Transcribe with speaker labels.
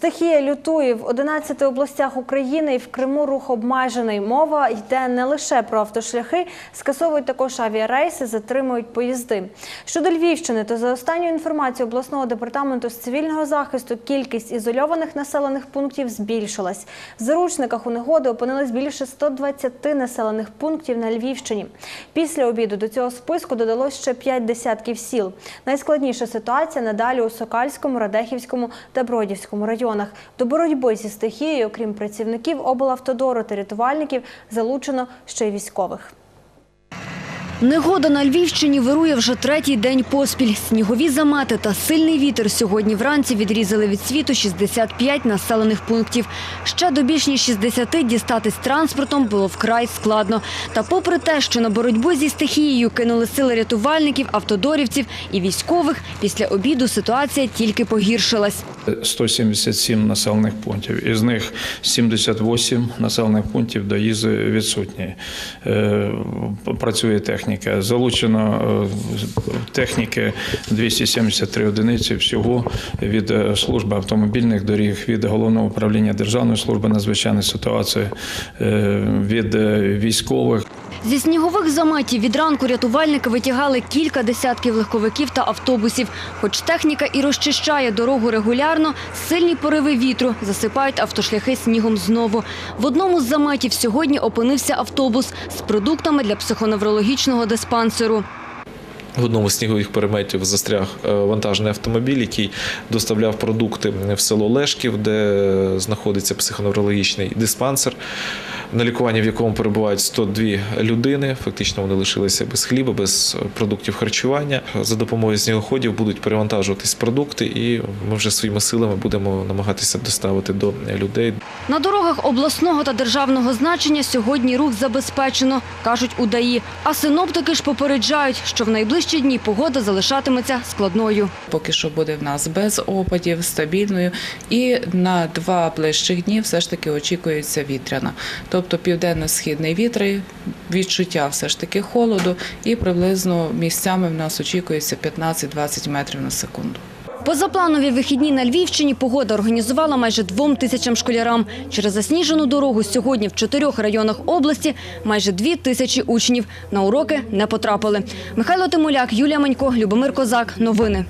Speaker 1: Стихія лютує в 11 областях України і в Криму рух обмежений. Мова йде не лише про автошляхи, скасовують також авіарейси, затримують поїзди. Щодо Львівщини, то за останньою інформацією обласного департаменту з цивільного захисту кількість ізольованих населених пунктів збільшилась. В заручниках у негоди опинилось більше 120 населених пунктів на Львівщині. Після обіду до цього списку додалось ще 5 десятків сіл. Найскладніша ситуація надалі у Сокальському, Радехівському та Бродівському районах. До боротьби зі стихією, окрім працівників облавтодору та рятувальників, залучено ще й військових.
Speaker 2: Негода на Львівщині вирує вже третій день поспіль. Снігові замети та сильний вітер сьогодні вранці відрізали від світу 65 населених пунктів. Ще до більш ніж 60 дістатись транспортом було вкрай складно. Та попри те, що на боротьбу зі стихією кинули сили рятувальників, автодорівців і військових, після обіду ситуація тільки погіршилась.
Speaker 3: 177 населених пунктів. Із них 78 населених пунктів доїзду відсутні. Е, Працює техніка. Залучено е, техніки 273 одиниці всього від е, служби автомобільних доріг, від головного управління Державної служби надзвичайної ситуацій, е, від військових.
Speaker 2: Зі снігових заметів від ранку рятувальники витягали кілька десятків легковиків та автобусів. Хоч техніка і розчищає дорогу регулярно, сильні пориви вітру засипають автошляхи снігом знову. В одному з заметів сьогодні опинився автобус з продуктами для психоневрологічного диспансеру.
Speaker 4: В одному з снігових переметів застряг е, вантажний автомобіль, який доставляв продукти в село Лешків, де знаходиться психоневрологічний диспансер, на лікуванні в якому перебувають 102 людини. Фактично вони лишилися без хліба, без продуктів харчування. За допомогою снігоходів будуть перевантажуватись продукти, і ми вже своїми силами будемо намагатися доставити до людей.
Speaker 2: На дорогах обласного та державного значення сьогодні рух забезпечено, кажуть у ДАІ. А синоптики ж попереджають, що в найближчі дні погода залишатиметься складною.
Speaker 5: Поки що буде в нас без опадів, стабільною. І на два ближчих дні все ж таки очікується вітряна. Тобто південно-східний вітри, відчуття все ж таки холоду, і приблизно місцями в нас очікується 15-20 метрів на секунду.
Speaker 2: Позапланові вихідні на Львівщині погода організувала майже двом тисячам школярам. Через засніжену дорогу сьогодні в чотирьох районах області майже дві тисячі учнів на уроки не потрапили. Михайло Тимуляк, Юлія Манько, Любомир Козак. Новини.